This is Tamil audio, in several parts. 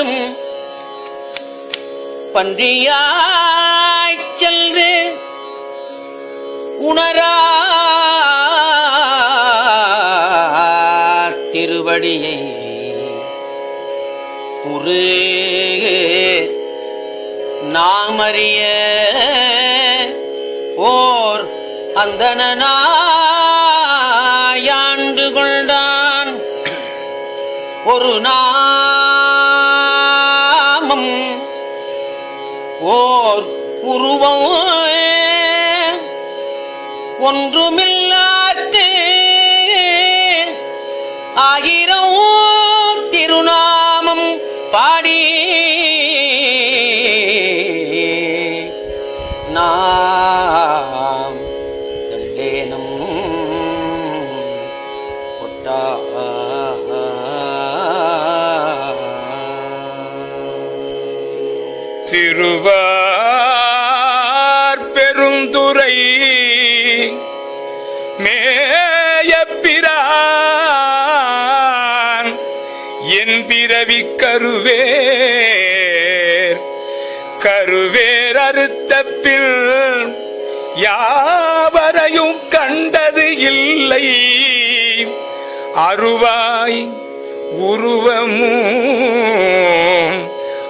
நாளும் பன்றியாய்ச் சென்று உணரா திருவடியை உரு நாமறிய ஓர் அந்தனாயாண்டு கொண்டான். ஒரு நாள் ஓர் உருவம். ஒன்றுமில்லாத்து. ஆயிரம் திருநாமம் பாடி பிறவி கருவேர். கருவேர் அறுத்த யாவரையும் கண்டது இல்லை. அருவாய் உருவமும்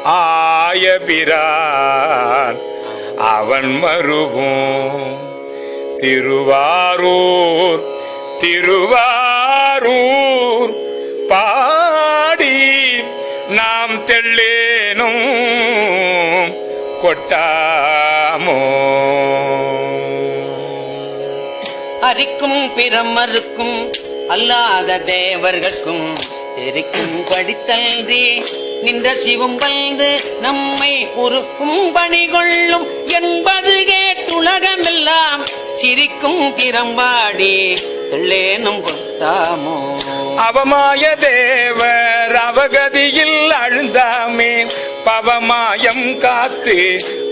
ஆயபிரான் அவன் மருவும். திருவாரூர் திருவாரூர் பா அரிக்கும் பிறமருக்கும் அல்லாத தேவர்கட்கும். தெரிக்கும் படித்தல்றி நின்ற சிவம் வந்து நம்மை உருக்கும் பணி கொள்ளும் என்பது கேட்டுலகமெல்லாம் சிரிக்கும் திறம்பாடி எள்ளேனும் கொட்டாமோ அவமாய தேவர் அவகதியில் அழுந்தாமே. பவமாயம் காத்து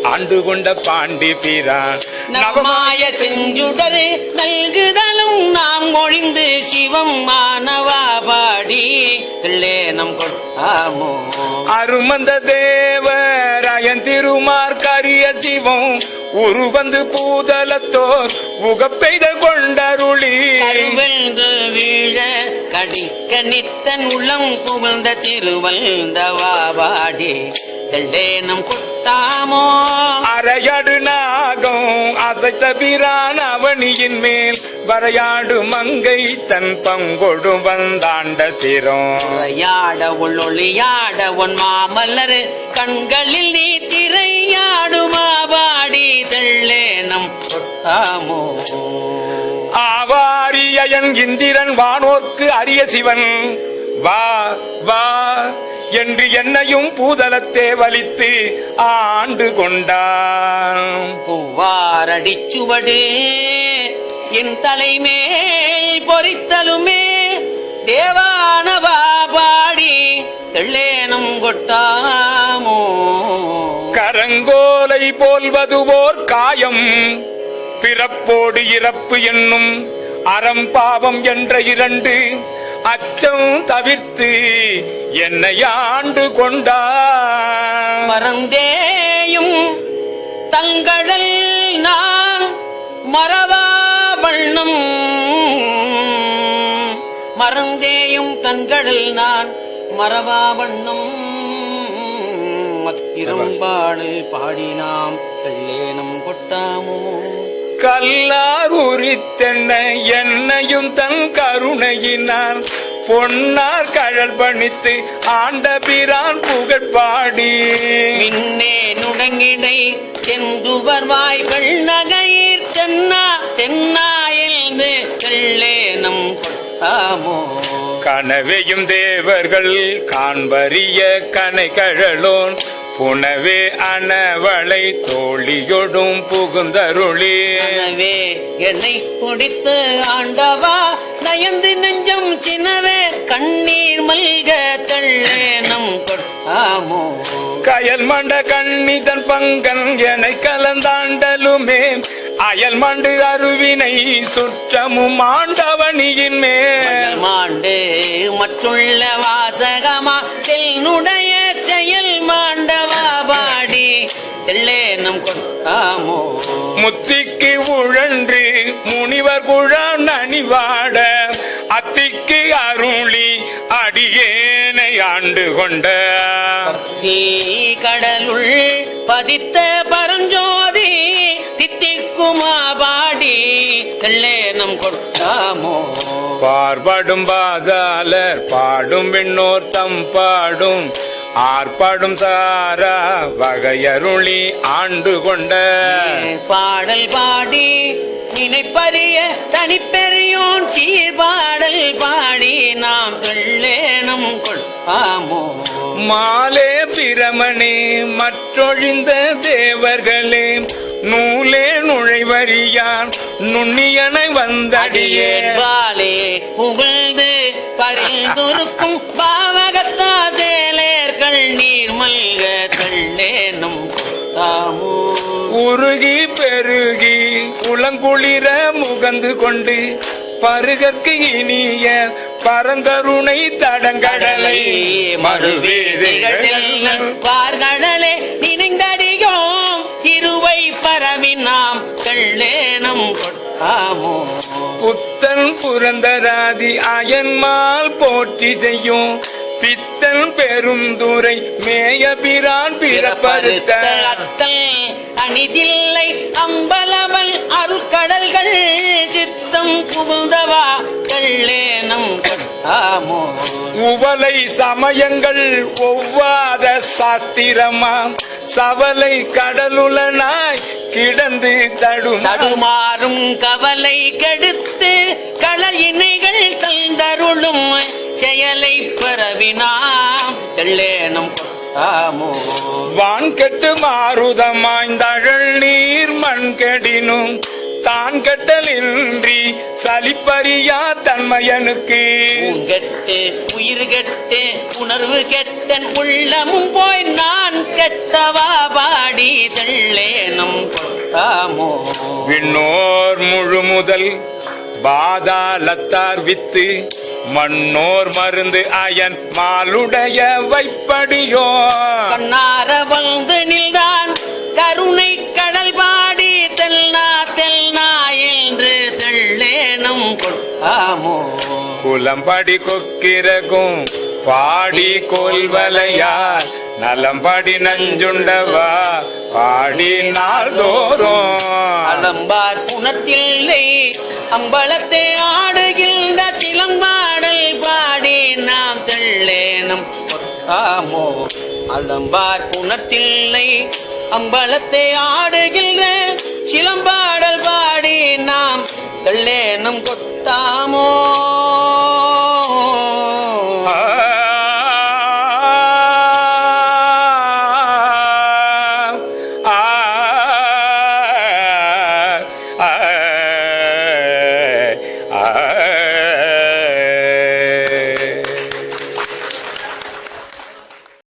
ஆண்டு கொண்ட பாண்டி பிரான். நவமாய செஞ்சுடரு நல்குதலும் நாம் ஒழிந்து சிவம் அருமந்த தேவர் அயன் திருமார் கரிய சிவம் உருவந்து பூதலத்தோர் உகப்பெய்த கொண்டருளி. வீழ கடிக்க நித்தன் உள்ளம் புகழ்ந்த திருவல்ந்தவா பாடி எள்ளேனம் கொட்டாமோ? அரையடு நாகம் அசைத்த பிரான் அவனியின் மேல். வரையாடு மங்கை தன் பங்கொடு வந்தாண்ட திறம் திரையாட உள்ளொளியாட உன் மாமல்லர் கண்களில் நீ திரையாடுமா பாடி தெள்ளேனம். கொட்டாமோ ஆவாரியன் இந்திரன் வானோர்க்கு அரிய சிவன். வா வா என்று என்னையும் பூதலத்தே வலித்து ஆண்டு கொண்டான். பூவாரடி சுவடு என் தலைமேல் பொறித்தலுமே தேவானவா பாடி தெள்ளேனம் கொட்டாமோ? கரங்கோலை போல்வதுவோர் காயம் பிறப்போடு இறப்பு என்னும் அறம் பாவம் என்ற இரண்டு அச்சம் தவிர்த்து என்னை ஆண்டு கொண்டான் மறந்தேயும் தங்கடல் நான் மறவா வண்ணம் மறந்தேயும் தங்கடல் நான் மறவா வண்ணம் மத்திரம்பாடு பாடினாம் வெள்ளேனம் கொட்டாமோ? கல்லார் உரித்தென்ன என்னையும் தன் கருணையினான் பொன்னார் கழல் பணித்து ஆண்ட பிரான் புகழ் பாடி. மின்னே நுடங்கிடை செந்துவர் வாய்கள் நகையீர் தென்னா தென்னாயில்ந்து தெள்ளேனம் கொட்டாமோ? கனவையும் தேவர்கள் காண்பறிய கனை கழலோன் புனவே அனவளை தோழியொடும் புகுந்தருளி. எனவே என்னை குடித்து ஆண்டவா நயந்து நெஞ்சம் சினவே கண்ணீர் மல்க தள்ளேனம் கொட்டாமோ. கயல் மண்ட கண்ணிதன் பங்கன் என கலந்தாண்டலுமே. அயல் மண்டு அருவினை சுற்றமும் ஆண்டவனியின் மேல். மாண்டு மற்றுள்ள வாசகமா செயல் முத்திக்கு உழன்று முனிவர் குழாம் நனிவாட அத்திக்கு அருளி அடியேனை ஆண்டு கொண்ட. தீ கடலுள் பதித்த பரஞ்சோதி தித்திக்குமா பாடி தெள்ளேனம் கொட்டாமோ? பார்படும் பாதாளர் பாடும் விண்ணோர் தம் பாடும் ஆர்ப்பாடும் சாரா வகையருளி ஆண்டு கொண்ட. பாடல் பாடி நினைப்பறிய தனிப்பெரியோன் சீர்பாடல் பாடி நாம் தெள்ளேனம் கொட்டாமோ மாலே பிரமணே மற்றொழிந்த தேவர்களே நூலே நுழைவரியான் நுண்ணியனை வந்தடியே. அடியேற்பாலே புகழ்ந்து பரிந்துருக்கும் பாவகத்தா சேலேர்கள் நீர் மல்க தள்ளேனும் தாமோ. உருகி பெருகி உளங்குளிர முகந்து கொண்டு பருகற்கு இனிய பரங்கருணை தடங்கடலை பார்கடலே நினைந்தடியோம். இருவை பரவி நாம் தெள்ளேனம் கொட்டாமோ. புத்தன் புரந்தராதி அயன்மால் போற்றி செய்யும். பித்தன் பெருந்துரை மேயபிரான் பிறப்பறுத்த அத்தல் அணிதில்லை அம்பலவல் அருட்கடல்கள் சித்தம் புகுந்தவா கள்ளேனம் கட்டாமோ உவலை சமயங்கள் ஒவ்வாத சாஸ்திரமாம் சவலை கடலுலனாய் கிடந்து தடும் தடுமாறும் கவலை கெடுத்து தந்தருளும் செயலை பிறவினாம் தெள்ளேனம் கொட்டாமோ வான் கெட்டு மாறுதமாய்ந்தழல் நீர் மண் கெடினும் தான் கெட்டலின்றி சலிப்பறியா தன்மையனுக்கு. கெட்டு உயிர் கெட்டு உணர்வு கெட்டன் உள்ளமும் போய் நான் கெட்டவா பாடி தெள்ளேனம் கொட்டாமோ விண்ணோர் முழு முதல் பாதாளத்தார் வித்து மண்ணோர் மருந்து அயன் மாலுடைய வைப்படியோ. கண்ணார வந்து நின்றான் கருணை கடல் பாடி தெல்னா தெல்னா என்று தெள்ளேனம் கொட்டாமோ. குலம்படி கொக்கிறகும் பாடி கொல்வலையார் நலம்படி நஞ்சுண்டவா பாடி நாள்தோறும். அலம்பார் புணத்தில்லை அம்பலத்தை ஆடுகின்ற சிலம்பாடல் பாடி நாம் தெள்ளேனம் கொட்டாமோ அலம்பார் புணத்தில்லை அம்பலத்தை ஆடுகின்ற சிலம்பாடல் பாடி நாம் தெள்ளேனம் கொட்டாமோ